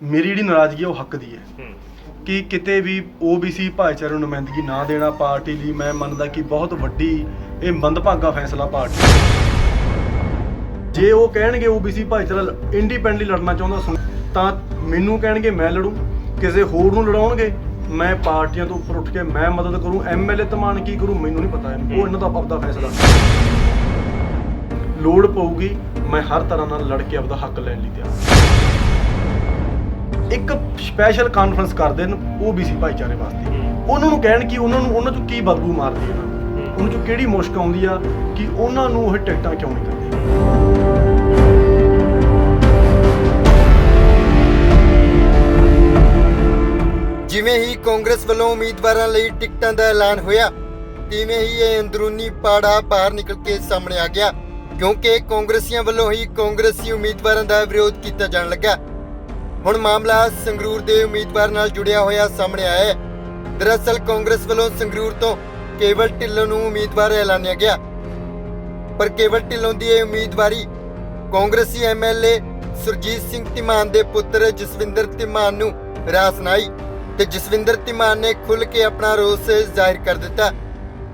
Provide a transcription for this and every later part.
ਮੇਰੀ ਜਿਹੜੀ ਨਾਰਾਜ਼ਗੀ ਹੈ ਉਹ ਹੱਕ ਦੀ ਹੈ। ਕਿ ਕਿਤੇ ਵੀ OBC ਭਾਈਚਾਰੇ ਨੂੰ ਨੁਮਾਇੰਦਗੀ ਨਾ ਦੇਣਾ ਪਾਰਟੀ ਲਈ ਮੈਂ ਮੰਨਦਾ ਕਿ ਬਹੁਤ ਵੱਡੀ ਇਹ ਮੰਦਭਾਗਾ ਫੈਸਲਾ ਪਾਰਟੀ। ਜੇ ਉਹ ਕਹਿਣਗੇ OBC ਭਾਈਚਾਰਾ ਇੰਡੀਪੈਂਡੈਂਟਲੀ ਲੜਨਾ ਚਾਹੁੰਦਾ ਸੁਣ ਤਾਂ ਮੈਨੂੰ ਕਹਿਣਗੇ ਮੈਂ ਲੜੂ ਕਿਸੇ ਹੋਰ ਨੂੰ ਲੜਾਉਣਗੇ ਮੈਂ ਪਾਰਟੀਆਂ ਤੋਂ ਉੱਪਰ ਉੱਠ ਕੇ ਮੈਂ ਮਦਦ ਕਰੂੰ ਐਮਐਲਏ ਤਮਾਨ ਕੀ ਕਰੂ ਮੈਨੂੰ ਨਹੀਂ ਪਤਾ ਉਹ ਇਹਨਾਂ ਦਾ ਆਪਦਾ ਫੈਸਲਾ। ਲੋੜ ਪਊਗੀ ਮੈਂ ਹਰ ਤਰ੍ਹਾਂ ਨਾਲ ਲੜ ਕੇ ਆਪਦਾ ਹੱਕ ਲੈਣ ਲਈ ਤਿਆਰ। ਇੱਕ ਸਪੈਸ਼ਲ ਕਾਨਫਰੰਸ ਕਰਦੇ ਨੇ OBC ਭਾਈਚਾਰੇ ਵਾਸਤੇ। ਉਹਨਾਂ ਨੂੰ ਕਹਿਣ ਕਿ ਉਹਨਾਂ ਨੂੰ ਉਹਨਾਂ ਚੋਂ ਕੀ ਬਦਬੂ ਮਾਰਦੀ ਹੈ ਉਹਨਾਂ ਨੂੰ ਉਹਨਾਂ ਚੋਂ ਕਿਹੜੀ ਮੁਸ਼ਕ ਆਉਂਦੀ ਆ ਕਿ ਉਹਨਾਂ ਨੂੰ ਉਹ ਟਿਕਟਾਂ ਕਿਉਂ ਨਹੀਂ ਦਿੰਦੇ? ਜਿਵੇਂ ਹੀ ਕਾਂਗਰਸ ਵੱਲੋਂ ਉਮੀਦਵਾਰਾਂ ਲਈ ਟਿਕਟਾਂ ਦਾ ਐਲਾਨ ਹੋਇਆ ਤਿਵੇਂ ਹੀ ਇਹ ਅੰਦਰੂਨੀ ਪਾੜਾ ਬਾਹਰ ਨਿਕਲ ਕੇ ਸਾਹਮਣੇ ਆ ਗਿਆ ਕਿਉਂਕਿ ਕਾਂਗਰਸੀਆਂ ਵੱਲੋਂ ਹੀ ਕਾਂਗਰਸੀ ਉਮੀਦਵਾਰਾਂ ਦਾ ਵਿਰੋਧ ਕੀਤਾ ਜਾਣ ਲੱਗਾ। ਹੁਣ ਮਾਮਲਾ ਸੰਗਰੂਰ ਦੇ ਉਮੀਦਵਾਰ ਨਾਲ ਜੁੜਿਆ ਹੋਇਆ ਸਾਹਮਣੇ ਆਇਆ ਹੈ। ਦਰਅਸਲ ਕਾਂਗਰਸ ਵੱਲੋਂ ਸੰਗਰੂਰ ਤੋਂ ਕੇਵਲ ਢਿੱਲੋਂ ਨੂੰ ਉਮੀਦਵਾਰ ਐਲਾਨਿਆ ਗਿਆ। ਪਰ ਕੇਵਲ ਢਿੱਲੋਂ ਦੀ ਇਹ ਉਮੀਦਵਾਰੀ ਕਾਂਗਰਸੀ ਐਮਐਲਏ ਸੁਰਜੀਤ ਸਿੰਘ ਧੀਮਾਨ ਦੇ ਪੁੱਤਰ ਜਸਵਿੰਦਰ ਧੀਮਾਨ ਨੂੰ ਰਾਸ ਨਾ ਤੇ ਜਸਵਿੰਦਰ ਧੀਮਾਨ ਨੇ ਖੁੱਲ ਕੇ ਆਪਣਾ ਰੋਸ ਜ਼ਾਹਿਰ ਕਰ ਦਿੱਤਾ।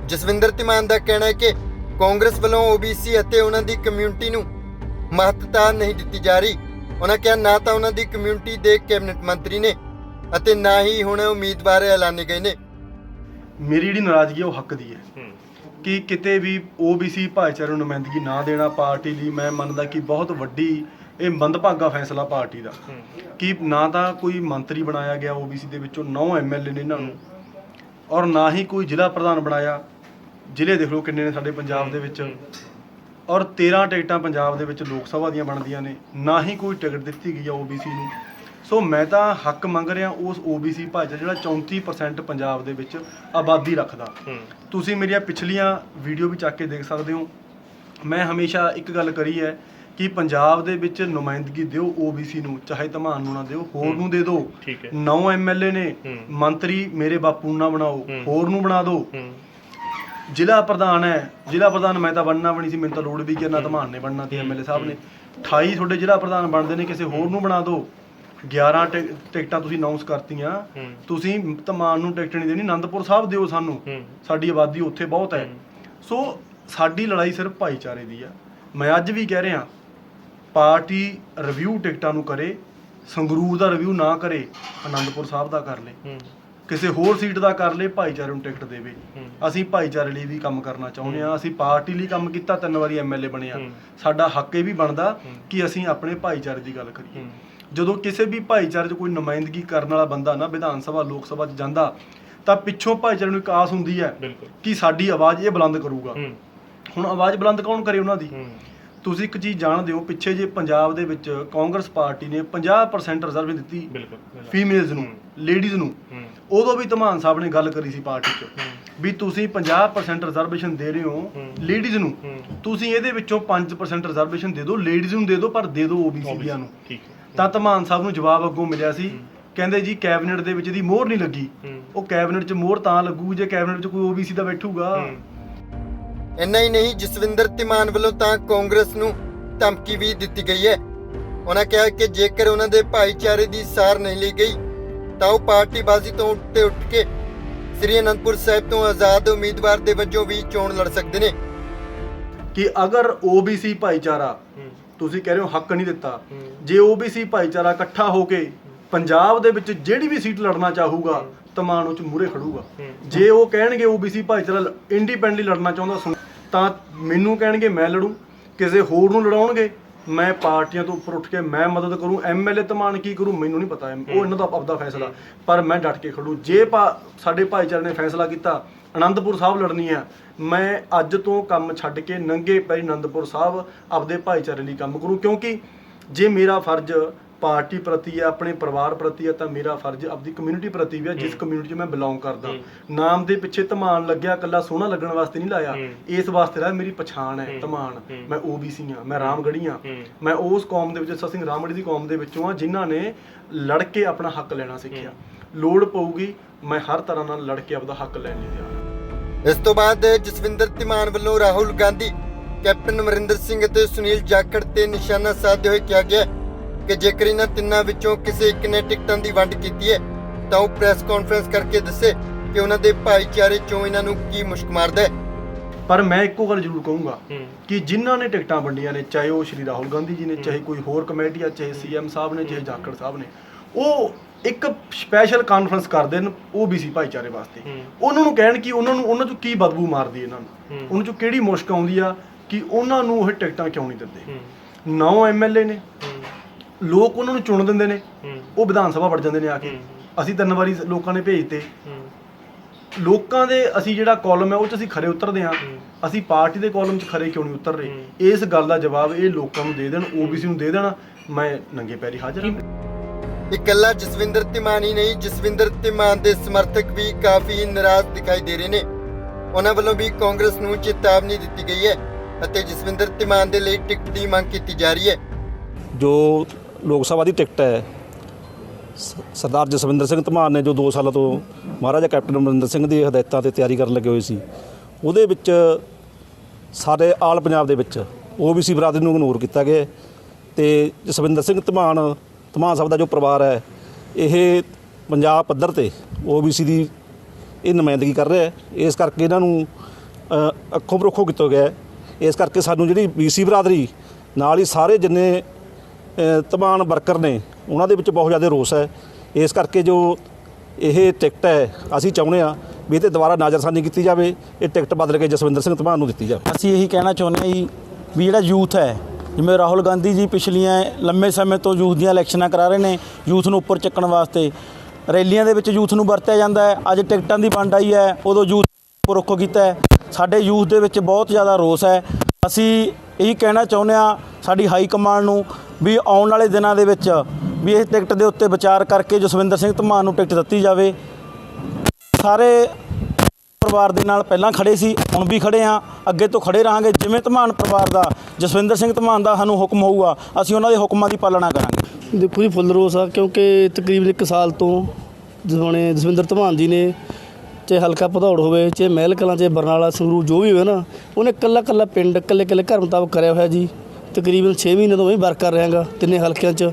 ਜਸਵਿੰਦਰ ਧੀਮਾਨ ਦਾ ਕਹਿਣਾ ਹੈ ਕਿ ਕਾਂਗਰਸ ਵੱਲੋਂ ਓਬੀਸੀ ਅਤੇ ਉਹਨਾਂ ਦੀ ਕਮਿਊਨਿਟੀ ਨੂੰ ਮਹੱਤਤਾ ਨਹੀਂ ਦਿੱਤੀ ਜਾ ਰਹੀ। ਉਹਨਾਂ ਕਿਹਾ ਨਾ ਤਾਂ ਉਹਨਾਂ ਦੀ ਕਮਿਊਨਿਟੀ ਦੇ ਕੈਬਨਿਟ ਮੰਤਰੀ ਨੇ ਅਤੇ ਨਾ ਹੀ ਹੁਣ ਉਮੀਦਵਾਰ ਐਲਾਨੇ ਗਏ ਨੇ। ਮੇਰੀ ਜਿਹੜੀ ਨਾਰਾਜ਼ਗੀ ਹੈ ਉਹ ਹੱਕ ਦੀ ਹੈ। ਕਿ ਕਿਤੇ ਵੀ OBC ਭਾਈਚਾਰੇ ਨੂੰ ਨੁਮਾਇੰਦਗੀ ਨਾ ਦੇਣਾ ਪਾਰਟੀ ਲਈ ਮੈਂ ਮੰਨਦਾ ਕਿ ਬਹੁਤ ਵੱਡੀ ਇਹ ਮੰਦਭਾਗਾ ਫੈਸਲਾ ਪਾਰਟੀ ਦਾ। ਕਿ ਨਾ ਤਾਂ ਕੋਈ ਮੰਤਰੀ ਬਣਾਇਆ ਗਿਆ OBC ਦੇ ਵਿੱਚੋਂ 9 ਐਮਐਲਏ ਨੇ ਇਹਨਾਂ ਨੂੰ। ਔਰ ਨਾ ਹੀ ਕੋਈ ਜ਼ਿਲ੍ਹਾ ਪ੍ਰਧਾਨ ਬਣਾਇਆ। ਜ਼ਿਲ੍ਹੇ ਦੇਖ ਲਓ ਕਿੰਨੇ ਨੇ ਸਾਡੇ ਪੰਜਾਬ ਦੇ ਵਿੱਚ। ਔਰ 13 ਟਿਕਟਾਂ ਪੰਜਾਬ ਦੇ ਵਿੱਚ ਲੋਕ ਸਭਾ ਦੀਆਂ ਬਣਦੀਆਂ ਨੇ ਨਾ ਹੀ ਕੋਈ ਟਿਕਟ ਦਿੱਤੀ ਗਈ ਆ OBC ਨੂੰ। ਸੋ ਮੈਂ ਤਾਂ ਹੱਕ ਮੰਗ ਰਿਹਾ ਉਸ OBC ਭਾਈਚਾਰਾ ਜਿਹੜਾ 34% ਪੰਜਾਬ ਦੇ ਵਿੱਚ ਆਬਾਦੀ ਰੱਖਦਾ। ਤੁਸੀਂ ਮੇਰੀਆਂ ਪਿਛਲੀਆਂ ਵੀਡੀਓ ਵੀ ਚੱਕ ਕੇ ਦੇਖ ਸਕਦੇ ਹੋ। ਮੈਂ ਹਮੇਸ਼ਾ ਇੱਕ ਗੱਲ ਕਰੀ ਹੈ ਕਿ ਪੰਜਾਬ ਦੇ ਵਿੱਚ ਨੁਮਾਇੰਦਗੀ ਦਿਓ OBC ਨੂੰ ਚਾਹੇ ਧਮਾਨ ਨੂੰ ਨਾ ਦਿਓ ਹੋਰ ਨੂੰ ਦੇ ਦਿਓ। ਠੀਕ ਹੈ। ਨੌ ਐਮਐਲਏ ਨੇ। ਮੰਤਰੀ ਮੇਰੇ ਬਾਪੂ ਨੂੰ ਨਾ ਬਣਾਓ। ਹੋਰ ਨੂੰ ਬਣਾ ਦਿਓ। ਜ਼ਿਲ੍ਹਾ ਪ੍ਰਧਾਨ ਹੈ ਜ਼ਿਲ੍ਹਾ ਪ੍ਰਧਾਨ ਮੈਂ ਤਾਂ ਬਣਨਾ ਬਣੀ ਸੀ ਮੈਨੂੰ ਤਾਂ ਲੋੜ ਵੀ ਕਿ ਨਾ ਧਮਾਨ ਨੇ ਬਣਨਾ ਤੇ ਐਮਐਲਏ ਸਾਹਿਬ ਨੇ। 28 ਤੁਹਾਡੇ ਜ਼ਿਲ੍ਹਾ ਪ੍ਰਧਾਨ ਬਣਦੇ ਨੇ ਕਿਸੇ ਹੋਰ ਨੂੰ ਬਣਾ ਦਿਓ। 11 ਟਿਕ- ਟਿਕਟਾਂ ਤੁਸੀਂ ਅਨਾਉਂਸ ਕਰਤੀਆਂ। ਤੁਸੀਂ ਧਮਾਨ ਨੂੰ ਟਿਕਟ ਨਹੀਂ ਦੇਣੀ ਆਨੰਦਪੁਰ ਸਾਹਿਬ ਦਿਓ ਸਾਨੂੰ। ਸਾਡੀ ਆਬਾਦੀ ਉੱਥੇ ਬਹੁਤ ਹੈ। ਹੂੰ। ਸੋ ਸਾਡੀ ਲੜਾਈ ਸਿਰਫ ਭਾਈਚਾਰੇ ਦੀ ਆ। ਮੈਂ ਅੱਜ ਵੀ ਕਹਿ ਰਿਹਾ ਪਾਰਟੀ ਰਿਵਿਊ ਟਿਕਟਾਂ ਨੂੰ ਕਰੇ ਸੰਗਰੂਰ ਦਾ ਰਿਵਿਊ ਨਾ ਕਰੇ ਆਨੰਦਪੁਰ ਸਾਹਿਬ ਦਾ ਕਰ ਲੇ। ਹੂੰ। ਕਿਸੇ ਹੋਰ ਸੀਟ ਦਾ ਕਰ ਲੇ ਭਾਈਚਾਰੇ ਨੂੰ ਟਿਕਟ ਦੇਵੇ। ਅਸੀਂ ਭਾਈਚਾਰੇ ਲਈ ਵੀ ਕੰਮ ਕਰਨਾ ਚਾਹੁੰਦੇ ਆ ਅਸੀਂ ਪਾਰਟੀ ਲਈ ਕੰਮ ਕੀਤਾ ਤਿੰਨ ਵਾਰੀ ਐਮਐਲਏ ਬਣਿਆ। ਸਾਡਾ ਹੱਕ ਇਹ ਵੀ ਬਣਦਾ। ਕਿ ਅਸੀਂ ਆਪਣੇ ਭਾਈਚਾਰੇ ਦੀ ਗੱਲ ਕਰੀਏ। ਜਦੋਂ ਕਿਸੇ ਵੀ ਭਾਈਚਾਰੇ 'ਚ ਕੋਈ ਨੁਮਾਇੰਦਗੀ ਕਰਨ ਵਾਲਾ ਬੰਦਾ ਨਾ ਵਿਧਾਨ ਸਭਾ ਲੋਕ ਸਭਾ 'ਚ ਜਾਂਦਾ ਤਾਂ ਪਿੱਛੋਂ ਭਾਈਚਾਰੇ ਨੂੰ ਇੱਕ ਆਸ ਹੁੰਦੀ ਹੈ ਕਿ ਸਾਡੀ ਆਵਾਜ਼ ਇਹ ਬੁਲੰਦ ਕਰੂਗਾ। ਹੁਣ ਆਵਾਜ਼ ਬੁਲੰਦ ਕੌਣ ਕਰੇ ਉਹਨਾਂ ਦੀ? ਤੁਸੀਂ ਇੱਕ ਚੀਜ਼ ਜਾਣਦੇ ਹੋ ਪਿੱਛੇ ਜੇ ਪੰਜਾਬ ਦੇ ਵਿੱਚ ਕਾਂਗਰਸ ਪਾਰਟੀ ਨੇ 50% ਰਿਜ਼ਰਵ ਦਿੱਤੀ ਬਿਲਕੁਲ। ਫੀਮੇਲਸ ਨੂੰ। ਲੇਡੀਜ਼ ਨੂੰ। ਉਦੋਂ ਵੀ ਧਮਾਨ ਸਾਹਿਬ ਨੇ ਗੱਲ ਕਰੀ ਸੀ ਪਾਰਟੀ 'ਚ ਵੀ ਤੁਸੀਂ 50% ਰਿਜ਼ਰਵੇਸ਼ਨ ਦੇ ਰਹੇ ਹੋ। ਲੇਡੀਜ਼ ਨੂੰ। ਤੁਸੀਂ ਇਹਦੇ ਵਿੱਚੋਂ 5% ਰਿਜ਼ਰਵੇਸ਼ਨ ਦੇ ਦਿਓ ਲੇਡੀਜ਼ ਨੂੰ ਦੇ ਦਿਓ ਪਰ ਦੇ ਦਿਓ ਦੀਆਂ ਨੂੰ। ਤਾਂ ਧਮਾਨ ਸਾਹਿਬ ਨੂੰ ਜਵਾਬ ਅੱਗੋਂ ਮਿਲਿਆ ਸੀ। ਕਹਿੰਦੇ ਜੀ ਕੈਬਨਿਟ ਦੇ ਵਿੱਚ ਇਹਦੀ ਮੋਹਰ ਨਹੀਂ ਲੱਗੀ। ਉਹ ਕੈਬਨਿਟ 'ਚ ਮੋਹਰ ਤਾਂ ਲੱਗੂ ਜੇ ਕੈਬਨਿਟ 'ਚ ਕੋਈ OBC ਦਾ ਬੈਠੂਗਾ। ਇੰਨਾ ਹੀ ਨਹੀਂ, ਜਸਵਿੰਦਰ ਤਿਮਾਨ ਵੱਲੋਂ ਤਾਂ ਕਾਂਗਰਸ ਨੂੰ ਧਮਕੀ ਵੀ ਦਿੱਤੀ ਗਈ ਹੈ ਉਹਨਾਂ ਕਿਹਾ ਕਿ ਜੇਕਰ ਉਹਨਾਂ ਦੇ ਭਾਈਚਾਰੇ ਦੀ ਸਾਰ ਨਹੀਂ ਲਈ ਗਈ, ਤਾਂ ਉਹ ਪਾਰਟੀਬਾਜ਼ੀ ਤੋਂ ਉੱਤੇ ਉੱਠ ਕੇ ਸ੍ਰੀ ਅਨੰਦਪੁਰ ਸਾਹਿਬ ਤੋਂ ਆਜ਼ਾਦ ਉਮੀਦਵਾਰ ਦੇ ਵਜੋਂ ਵੀ ਚੋਣ ਲੜ ਸਕਦੇ ਨੇ ਕਿ ਅਗਰ OBC ਭਾਈਚਾਰਾ, ਤੁਸੀਂ ਕਹਿ ਰਹੇ ਹੋ ਹੱਕ ਨਹੀਂ ਦਿੱਤਾ ਹੂੰ। ਜੇ OBC ਭਾਈਚਾਰਾ ਇਕੱਠਾ ਹੋ ਕੇ ਪੰਜਾਬ ਦੇ ਵਿੱਚ ਜਿਹੜੀ ਵੀ ਸੀਟ ਲੜਨਾ ਚਾਹੂਗਾ, ਤਮਾਨ ਉਹ ਚ ਮੂਰੇ ਖੜੂਗਾ ਜੇ ਉਹ ਕਹਿਣਗੇ OBC ਭਾਈਚਾਰਾ ਇੰਡੀਪੈਂਡੈਂਟਲੀ ਲੜਨਾ ਚਾਹੁੰਦਾ, ਸੁਣ ਤਾਂ ਮੈਨੂੰ ਕਹਿਣਗੇ ਮੈਂ ਲੜੂ, ਕਿਸੇ ਹੋਰ ਨੂੰ ਲੜਾਉਣਗੇ, ਮੈਂ ਪਾਰਟੀਆਂ ਤੋਂ ਉੱਪਰ ਉੱਠ ਕੇ ਮੈਂ ਮਦਦ ਕਰੂੰ ਐਮਐਲਏ ਤਮਾਨ ਕੀ ਕਰੂ, ਮੈਨੂੰ ਨਹੀਂ ਪਤਾ, ਉਹ ਇਹਨਾਂ ਦਾ ਆਪਦਾ ਫੈਸਲਾ। ਪਰ ਮੈਂ ਡਟ ਕੇ ਖੜੂ। ਜੇ ਭਾ- ਸਾਡੇ ਭਾਈਚਾਰੇ ਨੇ ਫੈਸਲਾ ਕੀਤਾ, ਅਨੰਦਪੁਰ ਸਾਹਿਬ ਲੜਨੀ ਆ, ਮੈਂ ਅੱਜ ਤੋਂ ਕੰਮ ਛੱਡ ਕੇ ਨੰਗੇ ਪੈਰੀ ਅਨੰਦਪੁਰ ਸਾਹਿਬ ਆਪਦੇ ਭਾਈਚਾਰੇ ਲਈ ਕੰਮ ਕਰੂੰ, ਕਿਉਂਕਿ ਜੇ ਮੇਰਾ ਫਰਜ਼ ਪਾਰਟੀ ਪ੍ਰਤੀ ਆ ਆਪਣੇ ਪਰਿਵਾਰ ਪ੍ਰਤੀ ਆ ਤਾਂ ਮੇਰਾ ਫਰਜ਼ ਆਪਦੀ ਕਮਿਊਨਿਟੀ ਪ੍ਰਤੀ ਵੀ ਆ ਜਿਸ ਕਮਿਊਨਿਟੀ 'ਚ ਮੈਂ ਬਿਲੋਂਗ ਕਰਦਾ। ਨਾਮ ਦੇ ਪਿੱਛੇ ਧਮਾਨ ਲੱਗਿਆ ਕੱਲਾ ਸੋਹਣਾ ਲੱਗਣ ਵਾਸਤੇ ਨਹੀਂ ਲਾਇਆ। ਹੂੰ। ਇਸ ਵਾਸਤੇ ਰਾ ਮੇਰੀ ਪਛਾਣ ਹੈ ਹੂੰ। ਧਮਾਨ। ਹੂੰ। ਮੈਂ OBC ਆ ਮੈਂ ਰਾਮਗੜੀ ਆ ਹੂੰ। ਮੈਂ ਉਸ ਕੌਮ ਦੇ ਵਿੱਚ ਜੱਸਾ ਸਿੰਘ ਰਾਮਗੜੀ ਦੀ ਕੌਮ ਦੇ ਵਿੱਚੋਂ ਆ ਜਿਨ੍ਹਾਂ ਨੇ ਲੜ ਕੇ ਆਪਣਾ ਹੱਕ ਲੈਣਾ ਸਿੱਖਿਆ। ਲੋੜ ਪਊਗੀ ਮੈਂ ਹਰ ਤਰ੍ਹਾਂ ਨਾਲ ਲੜ ਕੇ ਆਪਦਾ ਹੱਕ ਲੈਣ ਲਈ ਤਿਆਰ ਹਾਂ। ਇਸ ਤੋਂ ਬਾਅਦ ਜਸਵਿੰਦਰ ਧੀਮਾਨ ਵੱਲੋਂ ਰਾਹੁਲ ਗਾਂਧੀ ਕੈਪਟਨ ਅਮਰਿੰਦਰ ਸਿੰਘ ਅਤੇ ਸੁਨੀਲ ਜਾਖੜ ਤੇ ਨਿਸ਼ਾਨਾ ਸਾਧਦੇ ਹੋਏ ਕਿਹਾ ਗਿਆ ਕਿ ਜੇਕਰ ਇਹਨਾਂ ਤਿੰਨਾਂ ਵਿੱਚੋਂ ਕਿਸੇ ਇੱਕ ਨੇ ਟਿਕਟਾਂ ਦੀ ਵੰਡ ਕੀਤੀ ਹੈ ਤਾਂ ਉਹ ਪ੍ਰੈਸ ਕਾਨਫਰੰਸ ਕਰਕੇ ਦੱਸੇ ਕਿ ਉਹਨਾਂ ਦੇ ਭਾਈਚਾਰੇ ਚੋਂ ਇਹਨਾਂ ਨੂੰ ਕੀ ਮੁਸ਼ਕ ਮਾਰਦਾ ਹੈ। ਪਰ ਮੈਂ ਇੱਕੋ ਗੱਲ ਜ਼ਰੂਰ ਕਹੂੰਗਾ ਕਿ ਜਿਨ੍ਹਾਂ ਨੇ ਟਿਕਟਾਂ ਵੰਡੀਆਂ ਨੇ ਚਾਹੇ ਉਹ ਸ਼੍ਰੀ ਰਾਹੁਲ ਗਾਂਧੀ ਜੀ ਨੇ ਚਾਹੇ ਕੋਈ ਹੋਰ ਕਮੇਟੀ ਆ ਚਾਹੇ ਸੀਐਮ ਸਾਹਿਬ ਨੇ ਚਾਹੇ ਜਾਖੜ ਸਾਹਿਬ ਨੇ ਉਹ ਇੱਕ ਸਪੈਸ਼ਲ ਕਾਨਫਰੰਸ ਕਰ ਦੇਣ OBC ਭਾਈਚਾਰੇ ਵਾਸਤੇ। ਉਹਨਾਂ ਨੂੰ ਕਹਿਣ ਕਿ ਉਹਨਾਂ ਨੂੰ ਉਹਨਾਂ ਚੋਂ ਕੀ ਬਦਬੂ ਮਾਰਦੀ ਇਹਨਾਂ ਨੂੰ। ਉਹਨਾਂ ਚੋਂ ਕਿਹੜੀ ਮੁਸ਼ਕ ਆਉਂਦੀ ਆ? ਕਿ ਉਹਨਾਂ ਨੂੰ ਉਹ ਟਿਕਟਾਂ ਕਿਉਂ ਨਹੀਂ ਦਿੰਦੇ? ਨੌ ਐਮਐਲਏ ਨੇ। ਲੋਕ ਉਹਨਾਂ ਨੂੰ ਚੁਣ ਦਿੰਦੇ ਨੇ। ਉਹ ਵਿਧਾਨ ਸਭਾ ਵੜ ਜਾਂਦੇ ਨੇ ਆ ਕੇ। ਅਸੀਂ ਤਿੰਨ ਵਾਰੀ ਲੋਕਾਂ ਨੇ ਭੇਜਤੇ ਲੋਕਾਂ ਦੇ ਅਸੀਂ ਜਿਹੜਾ ਕਾਲਮ ਹੈ ਉਹ ਚ ਅਸੀਂ ਖਰੇ ਉਤਰਦੇ ਹਾਂ। ਅਸੀਂ ਪਾਰਟੀ ਦੇ ਕਾਲਮ ਚ ਖਰੇ ਕਿਉਂ ਨਹੀਂ ਉਤਰ ਰਹੇ। ਇਸ ਗੱਲ ਦਾ ਜਵਾਬ ਇਹ ਲੋਕਾਂ ਨੂੰ ਦੇ ਦੇਣ OBC ਨੂੰ ਦੇ ਦੇਣ। ਮੈਂ ਨੰਗੇ ਪੈਰੀ ਹਾਜ਼ਰ ਹਾਂ। ਇਕੱਲਾ ਜਸਵਿੰਦਰ ਤਿਮਾਨ ਹੀ ਨਹੀਂ ਜਸਵਿੰਦਰ ਤਿਮਾਨ ਦੇ ਸਮਰਥਕ ਵੀ ਕਾਫੀ ਨਾਰਾਜ਼ ਦਿਖਾਈ ਦੇ ਰਹੇ ਨੇ। ਉਹਨਾਂ ਵੱਲੋਂ ਵੀ ਕਾਂਗਰਸ ਨੂੰ ਚੇਤਾਵਨੀ ਦਿੱਤੀ ਗਈ ਹੈ। ਅਤੇ ਜਸਵਿੰਦਰ ਤਿਮਾਨ ਦੇ ਲਈ ਟਿਕਟ ਦੀ ਮੰਗ ਕੀਤੀ ਜਾ ਰਹੀ ਹੈ। ਜੋ ਲੋਕ ਸਭਾ ਦੀ ਟਿਕਟ ਹੈ ਸ- ਸਰਦਾਰ ਜਸਵਿੰਦਰ ਸਿੰਘ ਧਮਾਨ ਨੇ ਜੋ 2 ਸਾਲਾਂ ਤੋਂ ਮਹਾਰਾਜਾ ਕੈਪਟਨ ਅਮਰਿੰਦਰ ਸਿੰਘ ਦੀ ਹਦਾਇਤਾਂ ਤੇ ਤਿਆਰੀ ਕਰਨ ਲੱਗੇ ਹੋਏ ਸੀ ਉਹਦੇ ਵਿੱਚ ਸਾਰੇ ਆਲ ਪੰਜਾਬ ਦੇ ਵਿੱਚ OBC ਬਰਾਦਰੀ ਨੂੰ ਇਗਨੋਰ ਕੀਤਾ ਗਿਆ ਹੈ ਤੇ ਜਸਵਿੰਦਰ ਸਿੰਘ ਧਮਾਨ ਧਮਾਨ ਸਾਹਿਬ ਦਾ ਜੋ ਪਰਿਵਾਰ ਹੈ ਇਹ ਪੰਜਾਬ ਪੱਧਰ ਤੇ OBC ਦੀ ਇਹ ਨੁਮਾਇੰਦਗੀ ਕਰ ਰਿਹਾ ਹੈ। ਇਸ ਕਰਕੇ ਇਹਨਾਂ ਨੂੰ ਅ, ਅੱਖੋਂ ਪਰੋਖੋਂ ਕੀਤਾ ਗਿਆ ਹੈ। ਇਸ ਕਰਕੇ ਸਾਨੂੰ ਜਿਹੜੀ BC ਬਰਾਦਰੀ ਨਾਲ ਹੀ ਸਾਰੇ ਜਿੰਨੇ ਅ, ਧਮਾਨ ਵਰਕਰ ਨੇ ਉਹਨਾਂ ਦੇ ਵਿੱਚ ਬਹੁਤ ਜ਼ਿਆਦਾ ਰੋਸ ਹੈ। ਇਸ ਕਰਕੇ ਜੋ ਇਹ ਟਿਕਟ ਹੈ ਅਸੀਂ ਚਾਹੁੰਦੇ ਆ ਵੀ ਇਹ ਤੇ ਦੁਬਾਰਾ ਨਾਜ਼ਰਸਾਨੀ ਕੀਤੀ ਜਾਵੇ ਇਹ ਟਿਕਟ ਬਦਲ ਕੇ ਜਸਵਿੰਦਰ ਸਿੰਘ ਧਮਾਨ ਨੂੰ ਦਿੱਤੀ ਜਾਵੇ। ਅਸੀਂ ਇਹੀ ਕਹਿਣਾ ਚਾਹੁੰਦੇ ਹਾਂ ਜੀ ਵੀ ਜਿਹੜਾ ਯੂਥ ਹੈ ਜਿਵੇਂ ਰਾਹੁਲ ਗਾਂਧੀ ਜੀ ਪਿਛਲੀਆਂ ਲੰਮੇ ਸਮੇਂ ਤੋਂ ਯੂਥ ਦੀਆਂ ਇਲੈਕਸ਼ਨਾਂ ਕਰਾ ਰਹੇ ਨੇ ਯੂਥ ਨੂੰ ਉੱਪਰ ਚੱਕਣ ਵਾਸਤੇ ਰੈਲੀਆਂ ਦੇ ਵਿੱਚ ਯੂਥ ਨੂੰ ਵਰਤਿਆ ਜਾਂਦਾ ਹੈ। ਅੱਜ ਟਿਕਟਾਂ ਦੀ ਵੰਡ ਆਈ ਹੈ ਉਦੋਂ ਯੂਥ ਰੋਕੋ ਕੀਤਾ ਹੈ। ਸਾਡੇ ਯੂਥ ਦੇ ਵਿੱਚ ਬਹੁਤ ਜ਼ਿਆਦਾ ਰੋਸ ਹੈ। ਅਸੀਂ ਇਹੀ ਕਹਿਣਾ ਚਾਹੁੰਦੇ ਹਾਂ ਸਾਡੀ ਹਾਈ ਕਮਾਂਡ ਨੂੰ ਵੀ ਆਉਣ ਵਾਲੇ ਦਿਨਾਂ ਦੇ ਵਿੱਚ ਵੀ ਇਹ ਟਿਕਟ ਦੇ ਉੱਤੇ ਵਿਚਾਰ ਕਰਕੇ ਜਸਵਿੰਦਰ ਸਿੰਘ ਧਮਾਨ ਨੂੰ ਟਿਕਟ ਦਿੱਤੀ ਜਾਵੇ। ਸਾਰੇ ਪਰਿਵਾਰ ਦੇ ਨਾਲ ਪਹਿਲਾਂ ਖੜੇ ਸੀ, ਹੁਣ ਵੀ ਖੜੇ ਹਾਂ। ਅੱਗੇ ਤੋਂ ਖੜੇ ਰਹਾਂਗੇ। ਜਿਵੇਂ ਧਮਾਨ ਪਰਿਵਾਰ ਦਾ, ਜਸਵਿੰਦਰ ਸਿੰਘ ਧਮਾਨ ਦਾ ਸਾਨੂੰ ਹੁਕਮ ਹੋਊਗਾ, ਅਸੀਂ ਉਹਨਾਂ ਦੇ ਹੁਕਮਾਂ ਦੀ ਪਾਲਣਾ ਕਰਾਂਗੇ। ਦੇਖੋ ਜੀ, ਫੁੱਲ ਰੋਸ ਆ ਕਿਉਂਕਿ ਤਕਰੀਬਨ 1 ਸਾਲ ਤੋਂ ਜਿਵੇਂ ਜਸਵਿੰਦਰ ਧਮਾਨ ਜੀ ਨੇ ਚਾਹੇ ਹਲਕਾ ਭਦੌੜ ਹੋਵੇ, ਚਾਹੇ ਮਹਿਲ ਕਲਾਂ ਚਾਹੇ ਬਰਨਾਲਾ, ਸੰਗਰੂਰ ਜੋ ਵੀ ਹੋਵੇ ਨਾ, ਉਹਨੇ ਕੱਲਾ ਕੱਲਾ ਪਿੰਡ ਕੱਲੇ ਕੱਲੇ ਘਰ ਮੁਤਾਬਕ ਕਰਿਆ ਹੋਇਆ ਜੀ। ਤਕਰੀਬਨ 6 ਮਹੀਨੇ ਤੋਂ ਵੀ ਵਰਕ ਕਰ ਰਿਹਾਗਾ ਤਿੰਨੇ ਹਲਕਿਆਂ 'ਚ।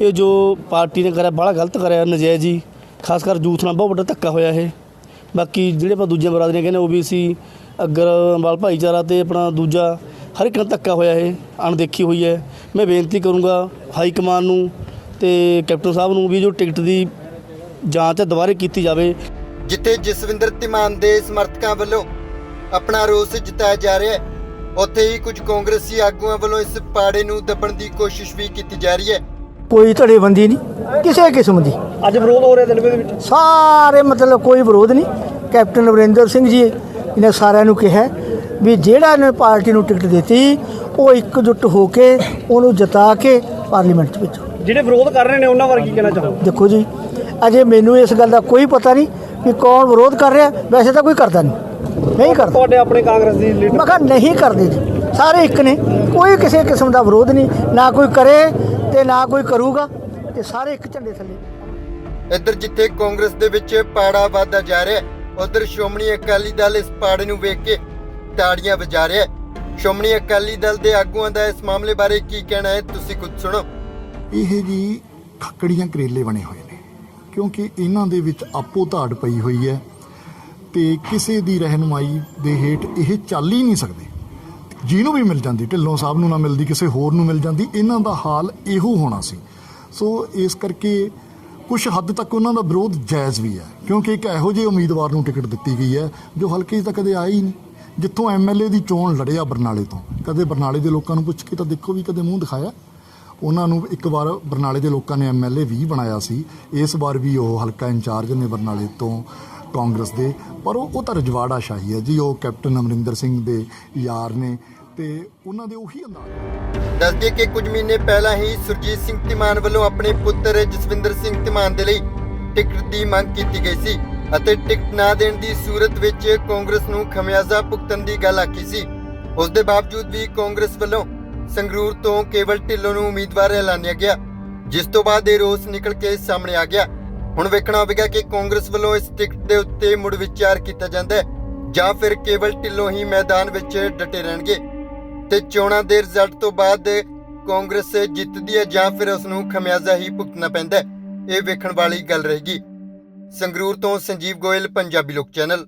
ਇਹ ਜੋ ਪਾਰਟੀ ਨੇ ਕਰਿਆ ਬੜਾ ਗਲਤ ਕਰਿਆ ਨਜਾਇਜ਼ ਜੀ। ਖਾਸ ਕਰ ਜੂਥ ਨਾਲ ਬਹੁਤ ਵੱਡਾ ਧੱਕਾ ਹੋਇਆ ਇਹ। ਬਾਕੀ ਜਿਹੜੇ ਆਪਾਂ ਦੂਜੀਆਂ ਬਰਾਦਰੀਆਂ ਕਹਿੰਦੇ OBC ਅਗਰਵਾਲ ਭਾਈਚਾਰਾ ਤੇ ਆਪਣਾ ਦੂਜਾ, ਹਰ ਇੱਕ ਨਾਲ ਧੱਕਾ ਹੋਇਆ ਇਹ, ਅਣਦੇਖੀ ਹੋਈ ਹੈ। ਮੈਂ ਬੇਨਤੀ ਕਰੂੰਗਾ ਹਾਈ ਕਮਾਨ ਨੂੰ ਤੇ ਕੈਪਟਨ ਸਾਹਿਬ ਨੂੰ ਵੀ ਜੋ ਟਿਕਟ ਦੀ ਜਾਂਚ ਹੈ, ਦੁਬਾਰੇ ਕੀਤੀ ਜਾਵੇ ਜਿੱਥੇ ਜਸਵਿੰਦਰ ਤਿਮਾਨ ਦੇ ਸਮਰਥਕਾਂ ਵੱਲੋਂ ਆਪਣਾ ਰੋਸ ਜਤਾਇਆ ਜਾ ਰਿਹਾ ਹੈ ਉੱਥੇ ਹੀ ਕੁਝ ਕਾਂਗਰਸੀ ਆਗੂਆਂ ਵੱਲੋਂ ਇਸ ਪਾੜੇ ਨੂੰ ਦੱਬਣ ਦੀ ਕੋਸ਼ਿਸ਼ ਵੀ ਕੀਤੀ ਜਾ ਰਹੀ ਹੈ। ਕੋਈ ਧੜੇਬੰਦੀ ਨਹੀਂ ਕਿਸੇ ਕਿਸਮ ਦੀ। ਅੱਜ ਵਿਰੋਧ ਹੋ ਰਿਹਾ ਦਿਲਵੇ ਦੇ ਵਿੱਚ? ਸਾਰੇ ਮਤਲਬ ਕੋਈ ਵਿਰੋਧ ਨਹੀਂ। ਕੈਪਟਨ ਅਮਰਿੰਦਰ ਸਿੰਘ ਜੀ ਨੇ ਸਾਰਿਆਂ ਨੂੰ ਕਿਹਾ ਵੀ ਜਿਹੜਾ ਨੇ ਪਾਰਟੀ ਨੂੰ ਟਿਕਟ ਦਿੱਤੀ ਉਹ ਇਕਜੁੱਟ ਹੋ ਕੇ ਉਹਨੂੰ ਜਿਤਾ ਕੇ ਪਾਰਲੀਮੈਂਟ 'ਚ ਭੇਜੋ। ਜਿਹੜੇ ਵਿਰੋਧ ਕਰ ਰਹੇ ਨੇ ਉਹਨਾਂ ਬਾਰੇ ਕੀ ਕਹਿਣਾ ਚਾਹੋਗੇ? ਦੇਖੋ ਜੀ ਅਜੇ ਮੈਨੂੰ ਇਸ ਗੱਲ ਦਾ ਕੋਈ ਪਤਾ ਨਹੀਂ। ਵੀ ਕੌਣ ਵਿਰੋਧ ਕਰ ਰਿਹਾ? ਵੈਸੇ ਤਾਂ ਕੋਈ ਕਰਦਾ ਨਹੀਂ। ਨਹੀਂ ਕਰਦਾ। ਤੁਹਾਡੇ ਆਪਣੇ ਕਾਂਗਰਸ ਦੀ ਲੀਡਰ ਮੈਂ ਕਿਹਾ ਨਹੀਂ ਕਰਦੇ ਜੀ। ਸਾਰੇ ਇੱਕ ਨੇ। ਕੋਈ ਕਿਸੇ ਕਿਸਮ ਦਾ ਵਿਰੋਧ ਨਹੀਂ। ਨਾ ਕੋਈ ਕਰੇ ਤੇ ਨਾ ਕੋਈ ਕਰੂਗਾ ਤੇ ਸਾਰੇ ਇੱਕ ਝੰਡੇ ਥੱਲੇ। ਇੱਧਰ ਜਿੱਥੇ ਕਾਂਗਰਸ ਦੇ ਵਿੱਚ ਪਾੜਾ ਵਾਧਾ ਜਾ ਰਿਹਾ ਉਧਰ ਸ਼੍ਰੋਮਣੀ ਅਕਾਲੀ ਦਲ ਇਸ ਪਾੜੇ ਨੂੰ ਵੇਖ ਕੇ ਤਾੜੀਆਂ ਵਜਾ ਰਿਹਾ ਹੈ। ਸ਼੍ਰੋਮਣੀ ਅਕਾਲੀ ਦਲ ਦੇ ਆਗੂਆਂ ਦਾ ਇਸ ਮਾਮਲੇ ਬਾਰੇ ਕੀ ਕਹਿਣਾ ਹੈ ਤੁਸੀਂ ਕੁਝ ਸੁਣੋ। ਇਹ ਜੀ ਖੱਕੜੀਆਂ ਕਰੇਲੇ ਬਣੇ ਹੋਏ ਕਿਉਂਕਿ ਇਹਨਾਂ ਦੇ ਵਿੱਚ ਆਪੋ ਧਾੜ ਪਈ ਹੋਈ ਹੈ ਤੇ ਕਿਸੇ ਦੀ ਰਹਿਨਮਾਈ ਦੇ ਹੇਠ ਇਹ ਚੱਲ ਹੀ ਨਹੀਂ ਸਕਦੇ। ਜਿਹਨੂੰ ਵੀ ਮਿਲ ਜਾਂਦੀ, ਢਿੱਲੋਂ ਸਾਹਿਬ ਨੂੰ ਨਾ ਮਿਲਦੀ, ਕਿਸੇ ਹੋਰ ਨੂੰ ਮਿਲ ਜਾਂਦੀ, ਇਹਨਾਂ ਦਾ ਹਾਲ ਇਹੋ ਹੋਣਾ ਸੀ। ਸੋ ਇਸ ਕਰਕੇ ਕੁਝ ਹੱਦ ਤੱਕ ਉਹਨਾਂ ਦਾ ਵਿਰੋਧ ਜਾਇਜ਼ ਵੀ ਹੈ, ਕਿਉਂਕਿ ਇੱਕ ਇਹੋ ਜਿਹੇ ਉਮੀਦਵਾਰ ਨੂੰ ਟਿਕਟ ਦਿੱਤੀ ਗਈ ਹੈ, ਜੋ ਹਲਕੇ 'ਚ ਤਾਂ ਕਦੇ ਆਇਆ ਹੀ ਨਹੀਂ। ਜਿੱਥੋਂ ਐਮਐਲਏ ਦੀ ਚੋਣ ਲੜਿਆ ਬਰਨਾਲੇ ਤੋਂ, ਕਦੇ ਬਰਨਾਲੇ ਦੇ ਲੋਕਾਂ ਨੂੰ ਪੁੱਛ ਕੇ ਤਾਂ ਦੇਖੋ ਵੀ ਕਦੇ ਮੂੰਹ ਦਿਖਾਇਆ। ਉਹਨਾਂ ਨੂੰ ਇੱਕ ਵਾਰ ਬਰਨਾਲੇ ਦੇ ਲੋਕਾਂ ਨੇ ਐਮਐਲਏ ਵੀ ਬਣਾਇਆ ਸੀ। ਇਸ ਵਾਰ ਵੀ ਉਹ ਹਲਕਾ ਇੰਚਾਰਜ ਨੇ ਬਰਨਾਲੇ ਤੋਂ ਕਾਂਗਰਸ ਦੇ। ਪਰ ਉਹ ਉਹ ਤਾਂ ਰਜਵਾੜਾ ਸ਼ਾਹੀ ਹੈ ਜੀ, ਉਹ ਕੈਪਟਨ ਅਮਰਿੰਦਰ ਸਿੰਘ ਦੇ ਯਾਰ ਨੇ ਤੇ ਉਹਨਾਂ ਦੇ ਉਹੀ ਅੰਦਾਜ਼ ਦੱਸ ਕਿ ਕੁਝ ਮਹੀਨੇ ਪਹਿਲਾਂ ਹੀ ਸੁਰਜੀਤ ਸਿੰਘ ਤਿਮਾਨ ਵੱਲੋਂ ਆਪਣੇ ਪੁੱਤਰ ਜਸਵਿੰਦਰ ਸਿੰਘ ਤਿਮਾਨ ਦੇ ਲਈ ਟਿਕਟ ਦੀ ਮੰਗ ਕੀਤੀ ਗਈ ਸੀ ਅਤੇ ਟਿਕਟ ਨਾ ਦੇਣ ਦੀ ਸੂਰਤ ਵਿੱਚ ਕਾਂਗਰਸ ਨੂੰ ਖਮਿਆਜ਼ਾ ਭੁਗਤਣ ਦੀ ਗੱਲ ਆਖੀ ਸੀ। ਉਸ ਦੇ ਬਾਵਜੂਦ ਵੀ ਕਾਂਗਰਸ ਵੱਲੋਂ ਸੰਗਰੂਰ ਤੋਂ ਕੇਵਲ ਢਿੱਲੋਂ ਨੂੰ ਉਮੀਦਵਾਰ ਐਲਾਨਿਆ ਗਿਆ, ਜਿਸ ਤੋਂ ਬਾਅਦ ਇਹ ਰੋਸ ਨਿਕਲ ਕੇ ਸਾਹਮਣੇ ਆ ਗਿਆ। ਹੁਣ ਵੇਖਣਾ ਹੋਵੇਗਾ ਕਿ ਕਾਂਗਰਸ ਵੱਲੋਂ ਇਸ ਟਿਕਟ ਦੇ ਉੱਤੇ ਮੁੜ ਵਿਚਾਰ ਕੀਤਾ ਜਾਂਦਾ ਹੈ, ਜਾਂ ਫਿਰ ਕੇਵਲ ਢਿੱਲੋਂ ਹੀ ਮੈਦਾਨ ਵਿੱਚ ਡਟੇ ਰਹਿਣਗੇ। ਤੇ ਚੋਣਾਂ ਦੇ ਰਿਜ਼ਲਟ ਤੋਂ ਬਾਅਦ ਕਾਂਗਰਸ ਜਿੱਤਦੀ ਹੈ ਜਾਂ ਫਿਰ ਉਸ ਨੂੰ ਖਮਿਆਜ਼ਾ ਹੀ ਭੁਗਤਣਾ ਪੈਂਦਾ ਇਹ ਵੇਖਣ ਵਾਲੀ ਗੱਲ ਰਹੇਗੀ। ਸੰਗਰੂਰ ਤੋਂ ਸੰਜੀਵ ਗੋਇਲ, ਪੰਜਾਬੀ ਲੋਕ ਚੈਨਲ।